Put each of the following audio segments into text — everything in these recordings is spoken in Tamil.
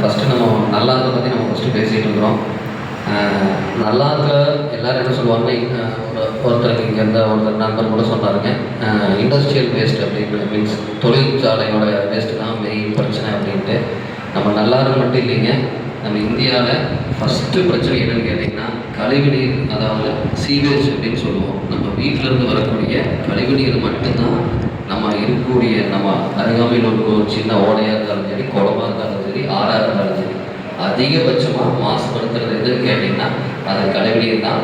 ஃபஸ்ட்டு நம்ம நல்லா இருக்க பற்றி நம்ம ஃபஸ்ட்டு பேசிகிட்டு இருக்கிறோம் நல்லா இருக்க எல்லாரும் என்ன சொல்லுவாங்கன்னா ஒரு- ஒருத்தருக்கு இங்கே இருந்த ஒருத்தர் நண்பர் கூட சொன்னாருங்க. இண்டஸ்ட்ரியல் வேஸ்ட் அப்படின்னு மீன்ஸ் தொழிற்சாலையோட வேஸ்ட்டு தான் மெயின் பிரச்சனை அப்படின்ட்டு. நம்ம நல்லா இருக்க மட்டும் இல்லைங்க. நம்ம இந்தியாவில் ஃபஸ்ட்டு பிரச்சனை என்னென்னு கேட்டிங்கன்னா கழிவுநீர் அதாவது சீவேஜ் அப்படின்னு சொல்லுவோம். நம்ம வீட்டிலேருந்து வரக்கூடிய கழிவுநீர் மட்டும்தான் நம்ம இருக்கக்கூடிய நம்ம அருகாமையில் இருக்க ஒரு சின்ன ஓடையாக இருந்தாலும் சரி குளமாக இருந்தாலும் சரி ஆறாக இருந்தாலும் சரி அதிகபட்சமாக மாசுபடுத்துறது எதுன்னு கேட்டிங்கன்னா அது கழிவுநீர் தான்.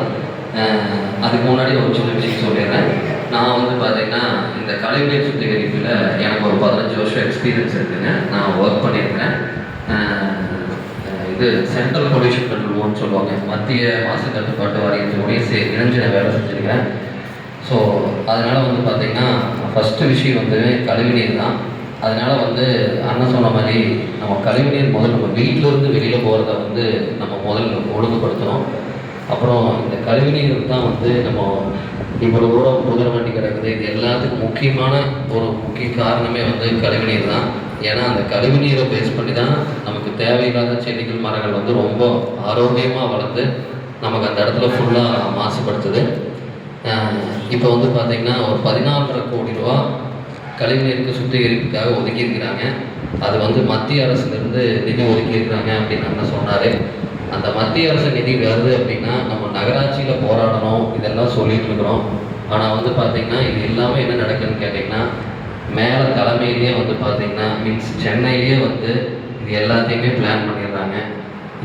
அதுக்கு முன்னாடி ஒரு சின்ன விஷயம் சொல்லிடுறேன். நான் வந்து பார்த்தீங்கன்னா இந்த கழிவுநீர் சுத்திகரிப்பில் எனக்கு ஒரு பதினஞ்சு வருஷம் எக்ஸ்பீரியன்ஸ் இருக்குங்க. நான் ஒர்க் பண்ணியிருக்கேன் இது சென்ட்ரல் பொல்யூஷன் கண்ட்ரோல் சொல்லுவாங்க. மத்திய மாசு கட்டுப்பாட்டு வாரியத்தோடய சே இணைஞ்சின வேலை செஞ்சுருக்கேன் ஸோ அதனால் வந்து பார்த்திங்கன்னா ஃபஸ்ட்டு விஷயம் வந்து கழிவுநீர் தான். அதனால் வந்து அண்ணன் சொன்ன மாதிரி நம்ம கழிவுநீர் முதல் நம்ம வீட்டிலேருந்து வெளியில் போகிறத வந்து நம்ம முதல் ஒழுங்குபடுத்தணும். அப்புறம் இந்த கழிவுநீர் தான் வந்து நம்ம இவ்வளோ தூரம் குதிரை வண்டி கிடக்குது. இது எல்லாத்துக்கும் முக்கியமான ஒரு முக்கிய காரணமே வந்து கழிவுநீர் தான். ஏன்னா அந்த கழிவுநீரை பேஸ் பண்ணி தான் நமக்கு தேவையில்லாத செடிகள் மரங்கள் வந்து ரொம்ப ஆரோக்கியமாக வளர்ந்து நமக்கு அந்த இடத்துல ஃபுல்லாக மாசுபடுத்துது. இப்போ வந்து பார்த்தீங்கன்னா ஒரு பதினாலரை கோடி ரூபா கழிவுநீருக்கு சுத்திகரிப்புக்காக ஒதுக்கியிருக்கிறாங்க. அது வந்து மத்திய அரசுலேருந்து நிதி ஒதுக்கியிருக்கிறாங்க அப்படின்னு அண்ணன் சொன்னார். அந்த மத்திய அரசு நிதி வருது அப்படின்னா நம்ம நகராட்சியில் போராடணும் இதெல்லாம் சொல்லிட்டு இருக்கிறோம். ஆனால் வந்து பார்த்தீங்கன்னா இது எல்லாமே என்ன நடக்குதுன்னு கேட்டிங்கன்னா மேலே தலைமையிலேயே வந்து பார்த்தீங்கன்னா மீன்ஸ் சென்னையிலேயே வந்து இது எல்லாத்தையுமே பிளான் பண்ணிடுறாங்க.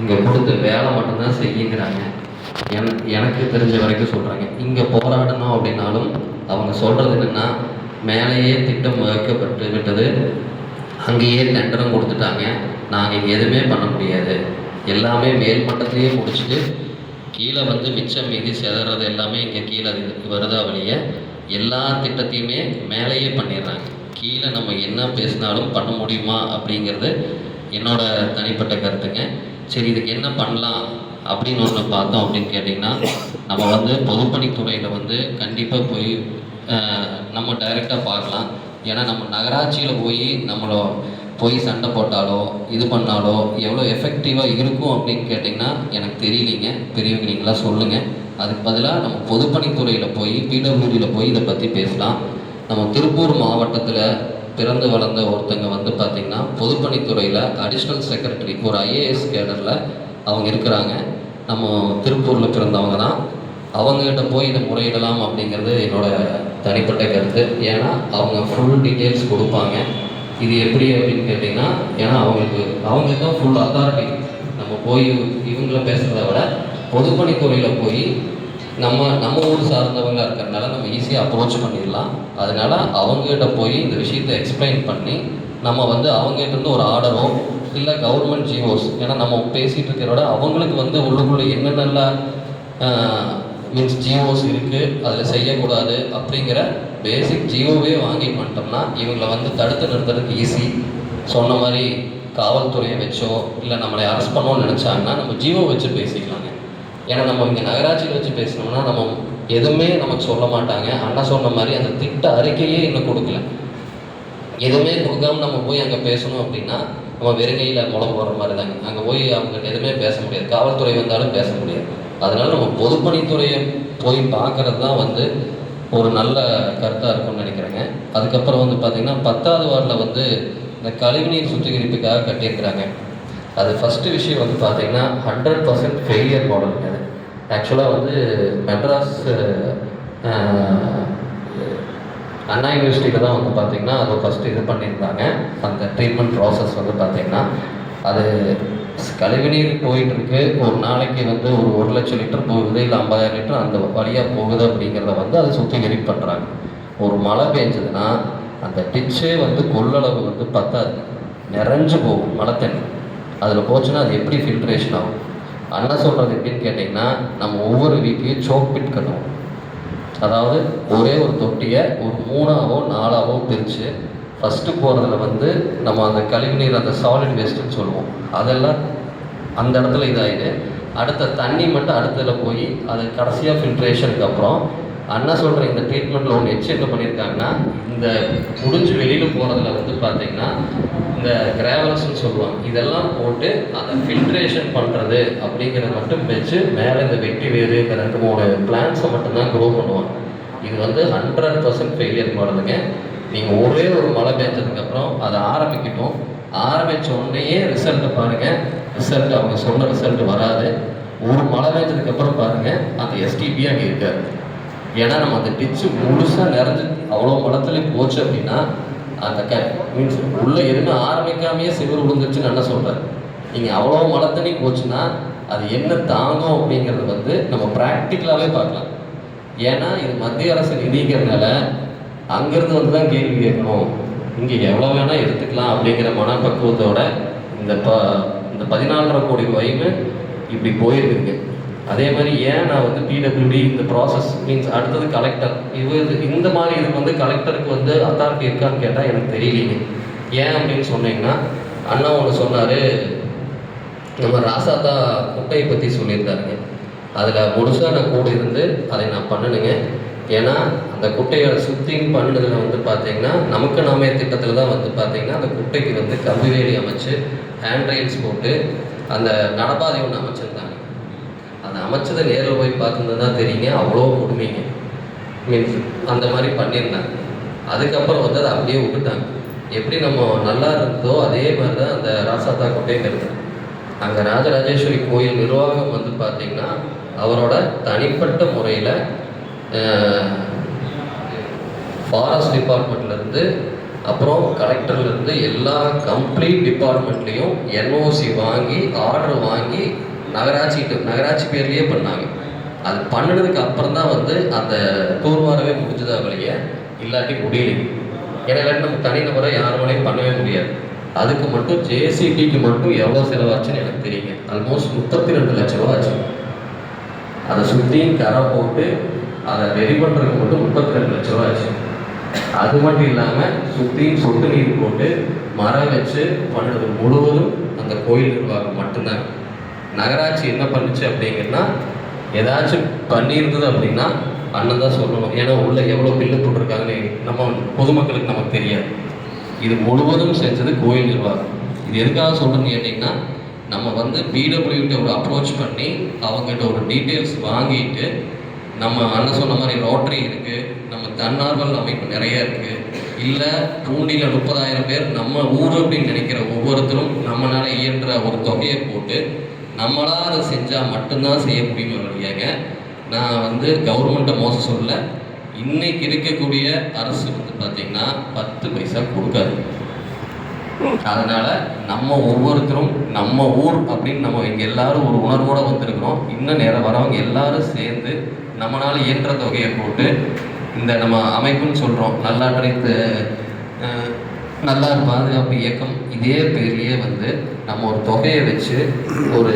இங்கே கொடுத்த வேலை மட்டும்தான் செய்யுங்கிறாங்க. என எனக்கு தெரிஞ்ச வரைக்கும் சொல்கிறாங்க இங்கே போராடணும் அப்படின்னாலும் அவங்க சொல்கிறது என்னென்னா மேலேயே திட்டம் வகுக்கப்பட்டு விட்டது. அங்கேயே டெண்டரும் கொடுத்துட்டாங்க. நாங்கள் இங்கே எதுவுமே பண்ண முடியாது. எல்லாமே மேல் மட்டத்திலேயே முடிச்சுட்டு கீழே வந்து மிச்சம் மீதி செதறது எல்லாமே இங்கே கீழே வருதா வழிய எல்லா திட்டத்தையுமே மேலேயே பண்ணிடுறாங்க. கீழே நம்ம என்ன பேசினாலும் பண்ண முடியுமா அப்படிங்கிறது என்னோட தனிப்பட்ட கருத்துங்க. சரி இதுக்கு என்ன பண்ணலாம் அப்படின்னு ஒன்று பார்த்தோம் அப்படின்னு கேட்டிங்கன்னா நம்ம வந்து பொதுப்பணித்துறையில் வந்து கண்டிப்பாக போய் நம்ம டைரெக்டாக பார்க்கலாம். ஏன்னா நம்ம நகராட்சியில் போய் நம்மளோ போய் சண்டை போட்டாலோ இது பண்ணாலோ எவ்வளோ எஃபெக்டிவாக இருக்கும் அப்படின்னு கேட்டிங்கன்னா எனக்கு தெரியலீங்க. பெரியவங்க நீங்களாம் சொல்லுங்கள் அதுக்கு பதிலாக நம்ம பொதுப்பணித்துறையில் போய் பிடபிள்யூடியில் போய் இதை பற்றி பேசலாம். நம்ம திருப்பூர் மாவட்டத்தில் பிறந்து வளர்ந்த ஒருத்தங்க வந்து பார்த்திங்கன்னா பொதுப்பணித்துறையில் அடிஷ்னல் செக்ரட்டரி ஒரு ஐஏஎஸ் கேடரில் அவங்க இருக்கிறாங்க. நம்ம திருப்பூரில் பிறந்தவங்க தான். அவங்ககிட்ட போய் இதை முறையிடலாம் அப்படிங்கிறது என்னோடய தனிப்பட்ட கருத்து. ஏன்னா அவங்க ஃபுல் டீட்டெயில்ஸ் கொடுப்பாங்க. இது எப்படி அப்படின்னு கேட்டிங்கன்னா ஏன்னா அவங்களுக்கு அவங்களுக்கு தான் ஃபுல் அத்தாரிட்டி நம்ம போய் இவங்கள பேசுகிறத விட பொதுப்பணித்துறையில் போய் நம்ம நம்ம ஊர் சார்ந்தவங்களாக இருக்கிறதுனால நம்ம ஈஸியாக அப்ரோச் பண்ணிடலாம். அதனால் அவங்ககிட்ட போய் இந்த விஷயத்தை எக்ஸ்பிளைன் பண்ணி நம்ம வந்து அவங்ககிட்ட ஒரு ஆர்டரோ இல்லை கவர்மெண்ட் ஜிஓஸ் ஏன்னா நம்ம பேசிகிட்டு இருக்கிறோட அவங்களுக்கு வந்து உள்ளுக்குள்ளே என்னென்னலாம் மீன்ஸ் ஜிஓஸ் இருக்குது அதில் செய்யக்கூடாது அப்படிங்கிற பேசிக் ஜிஓவே வாங்கிட்டு வந்துட்டோம்னா இவங்களை வந்து தடுத்து நிறுத்துறதுக்கு ஈஸி சொன்ன மாதிரி காவல்துறையை வச்சோ இல்லை நம்மளை அரெஸ்ட் பண்ணோன்னு நினச்சாங்கன்னா நம்ம ஜிஓ வச்சு பேசிக்கலாங்க. ஏன்னா நம்ம இங்கே நகராட்சியில் வச்சு பேசினோம்னா நம்ம எதுவுமே நமக்கு சொல்ல மாட்டாங்க. அண்ணா சொன்ன மாதிரி அந்த திட்ட அறிக்கையே இன்னும் கொடுக்கல. எதுவுமே கொடுக்காம நம்ம போய் அங்கே பேசணும் அப்படின்னா நம்ம வெறுங்கையில் முளம் போடுற மாதிரி தாங்க. அங்கே போய் அவங்ககிட்ட எதுவுமே பேச முடியாது. காவல்துறை வந்தாலும் பேச முடியாது. அதனால் நம்ம பொதுப்பணித்துறையை போய் பார்க்கறது தான் வந்து ஒரு நல்ல கருத்தாக இருக்கும்னு நினைக்கிறேங்க. அதுக்கப்புறம் வந்து பார்த்திங்கன்னா பத்தாவது வார்டில் வந்து இந்த கழிவுநீர் சுத்திகரிப்புக்காக கட்டியிருக்கிறாங்க. அது ஃபஸ்ட்டு விஷயம் வந்து பார்த்திங்கன்னா ஹண்ட்ரட் பர்சன்ட் ஃபெயிலியர் மாடலுங்க அது. ஆக்சுவலாக வந்து மெட்ராஸ் அண்ணா யூனிவர்சிட்டியில் தான் வந்து பார்த்திங்கன்னா அது ஃபஸ்ட்டு இது பண்ணியிருந்தாங்க. அந்த ட்ரீட்மெண்ட் ப்ராசஸ் வந்து பார்த்திங்கன்னா அது கழிவுநீர் போயிட்டு இருக்கு ஒரு நாளைக்கு வந்து ஒரு ஒரு லட்சம் லிட்டர் போகுது இல்லை ஐம்பதாயிரம் லிட்டர் அந்த வழியாக போகுது அப்படிங்கிறத வந்து அதை சுத்திகரிப்பு பண்ணுறாங்க ஒரு மழை பெஞ்சதுன்னா அந்த டிச்சே வந்து கொள்ளளவு வந்து பத்தாது. நிறைஞ்சு போகும் மழை தண்ணி. அதில் போச்சுன்னா அது எப்படி ஃபில்ட்ரேஷன் ஆகும்? அண்ணா சொல்கிறது எப்படின்னு கேட்டிங்கன்னா நம்ம ஒவ்வொரு வீட்லேயும் சோக் பிட் கட்டுவோம் அதாவது ஒரே ஒரு தொட்டியை ஒரு மூணாவோ நாலாவோ பிரித்து ஃபஸ்ட்டு போகிறதுல வந்து நம்ம அந்த கழிவுநீர் அந்த சாலிட் வேஸ்ட்டுன்னு சொல்லுவோம். அதெல்லாம் அந்த இடத்துல இதாகிடு அடுத்த தண்ணி மட்டும் அடுத்ததில் போய் அது கடைசியாக ஃபில்ட்ரேஷனுக்கு அப்புறம் அண்ணா சொல்கிற இந்த ட்ரீட்மெண்ட்டில் ஒன்று எச்சு என்ன பண்ணியிருக்காங்கன்னா இந்த முடிஞ்சு வெளியில் போகிறதுல வந்து பார்த்தீங்கன்னா இந்த கிராவல்ஸ்னு சொல்லுவாங்க. இதெல்லாம் போட்டு அதை ஃபில்ட்ரேஷன் பண்ணுறது அப்படிங்கிறத மட்டும் வச்சு மேலே இந்த வெட்டி வேறு இந்த ரெண்டு மூணு பிளான்ஸை மட்டும்தான் க்ரோ பண்ணுவாங்க. இது வந்து ஹண்ட்ரட் பர்சன்ட் ஃபெயிலியர் மாடலுங்க நீங்கள் ஒரே ஒரு மழை பெஞ்சதுக்கப்புறம் அதை ஆரம்பிக்கட்டும். ஆரம்பித்த உடனேயே ரிசல்ட்டை பாருங்கள் ரிசல்ட் அவங்க சொன்ன ரிசல்ட் வராது. ஒரு மழை பெஞ்சதுக்கப்புறம் பாருங்கள் அந்த எஸ்டிபி அங்கே இருக்காது. ஏன்னா நம்ம அந்த டிச்சு முழுசாக நிறைஞ்சு அவ்வளோ மலத்துல போச்சு அப்படின்னா அந்த க மீன்ஸ் உள்ளே எதுவுமே ஆரம்பிக்காமையே சிவர் விழுந்துருச்சுன்னு என்ன சொல்கிறேன் நீங்கள் அவ்வளோ மழை தண்ணி போச்சுன்னா அது என்ன தாங்கும் அப்படிங்கிறது வந்து நம்ம ப்ராக்டிக்கலாகவே பார்க்கலாம். ஏன்னா இது மத்திய அரசு நிதிங்கிறதுனால அங்கேருந்து வந்து தான் கேள்வி கேட்கணும். இங்கே எவ்வளோ வேணால் எடுத்துக்கலாம் அப்படிங்கிற மனப்பக்குவத்தோட இந்த ப இந்த பதினாலரை கோடி வயது இப்படி போயிருக்குங்க அதே மாதிரி ஏன் நான் வந்து பிடபிள்யூடி இந்த ப்ராசஸ் மீன்ஸ் அடுத்தது கலெக்டர் இது இந்த மாதிரி இதுக்கு வந்து கலெக்டருக்கு வந்து அத்தாரிட்டி இருக்கான்னு கேட்டால் எனக்கு தெரியலீங்க. ஏன் அப்படின்னு சொன்னீங்கன்னா அண்ணா ஒன்று சொன்னார். நம்ம ராசாதா குட்டையை பற்றி சொல்லியிருந்தாருங்க. அதில் முழுசாக நான் கூட இருந்து அதை நான் பண்ணணுங்க ஏன்னா அந்த குட்டையை சுத்திங் பண்ணுனதுல வந்து பார்த்தீங்கன்னா நமக்கு நாமே திட்டத்தில் தான் வந்து பார்த்தீங்கன்னா அந்த குட்டைக்கு வந்து கம்பி வேலி அமைச்சு ஹேண்ட் ரைல்ஸ் போட்டு அந்த நடப்பாதை ஒன்று அமைச்சிருந்தாங்க. அந்த அமைச்சதை நேரில் போய் பார்த்துருந்தது தான் தெரியுங்க அவ்வளோ கொடுமைங்க. மீன்ஸ் அந்த மாதிரி பண்ணியிருந்தாங்க. அதுக்கப்புறம் வந்து அதை அப்படியே விட்டுட்டாங்க. எப்படி நம்ம நல்லா இருந்ததோ அதே மாதிரி தான் அந்த ராசாத்தா கோட்டையும் அங்கே ராஜராஜேஸ்வரி கோயில் நிர்வாகம் வந்து பார்த்திங்கன்னா அவரோட தனிப்பட்ட முறையில் ஃபாரஸ்ட் டிபார்ட்மெண்ட்லேருந்து அப்புறம் கலெக்டர்லேருந்து எல்லா கம்ப்ளீட் டிபார்ட்மெண்ட்லேயும் என்ஓசி வாங்கி ஆர்டர் வாங்கி நகராட்சிகிட்ட நகராட்சி பேர்லேயே பண்ணாங்க. அது பண்ணினதுக்கு அப்புறம் தான் வந்து அந்த தூர்வாரவே முடிஞ்சதா வழிய இல்லாட்டி முடியலை. ஏன்னா இல்லாட்டி நம்ம தனிநபரை யாருமே பண்ணவே முடியாது. அதுக்கு மட்டும் ஜேசிபிக்கு மட்டும் எவ்வளோ செலவாச்சுன்னு எனக்கு தெரியுங்க. ஆல்மோஸ்ட் முப்பத்தி ரெண்டு லட்ச ரூபா ஆச்சு. அதை சுற்றியும் கரை போட்டு அதை ரெடி பண்ணுறதுக்கு மட்டும் முப்பத்தி ரெண்டு லட்ச ரூபா ஆச்சு. அது மட்டும் இல்லாமல் சுற்றியும் சொட்டு நீர் போட்டு மரம் வச்சு பண்ணது முழுவதும் அந்த கோயில் நிர்வாகம் மட்டும்தான். நகராட்சி என்ன பண்ணுச்சு அப்படிங்கன்னா ஏதாச்சும் பண்ணியிருந்தது அப்படின்னா அண்ணன் தான் சொல்லணும். ஏன்னா உள்ளே எவ்வளோ பில்லு போட்டிருக்காங்கன்னு நம்ம பொதுமக்களுக்கு நமக்கு தெரியாது. இது முழுவதும் செஞ்சது கோயில் நிர்வாகம். இது எதுக்காக சொல்கிறேன்னு கேட்டிங்கன்னா நம்ம வந்து பிடபிள்யூட்ட ஒரு அப்ரோச் பண்ணி அவங்ககிட்ட ஒரு டீட்டெயில்ஸ் வாங்கிட்டு நம்ம அண்ணன் சொன்ன மாதிரி ரோட்டரி இருக்குது நம்ம தன்னார்வல் அமைப்பு நிறைய இருக்குது இல்லை பூண்டியில் முப்பதாயிரம் பேர் நம்ம ஊர் அப்படின்னு நினைக்கிற ஒவ்வொருத்தரும் நம்மளால் இயன்ற ஒரு தொகையை போட்டு நம்மளாக அதை செஞ்சால் மட்டும்தான் செய்ய முடியுமே வழியாங்க நான் வந்து கவர்மெண்ட்டை மோசம் சொல்ல இன்னைக்கு இருக்கக்கூடிய அரசு வந்து பார்த்திங்கன்னா பத்து பைசா கொடுக்காது. அதனால நம்ம ஒவ்வொருத்தரும் நம்ம ஊர் அப்படின்னு நம்ம இங்கே எல்லாரும் ஒரு உணர்வோடு வந்திருக்கிறோம். இன்னும் நேரம் வரவங்க எல்லாரும் சேர்ந்து நம்மளால் இயன்ற தொகையை போட்டு இந்த நம்ம அமைப்புன்னு சொல்கிறோம் நல்லாற்றை அஹ், நல்லார் பாதுகாப்பு இயக்கம் இதே பேர்லேயே வந்து நம்ம ஒரு தொகையை வச்சு ஒரு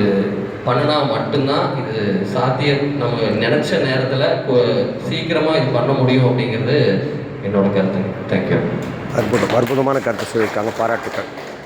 பண்ணினா மட்டும்தான் இது சாத்தியம். நம்ம நினச்ச நேரத்தில் சீக்கிரமாக இது பண்ண முடியும் அப்படிங்கிறது என்னோட கருத்து. தேங்க்யூ அற்புதம் அற்புதமான கருத்தை சொல்லியிருக்காங்க பாராட்டுக்கள்.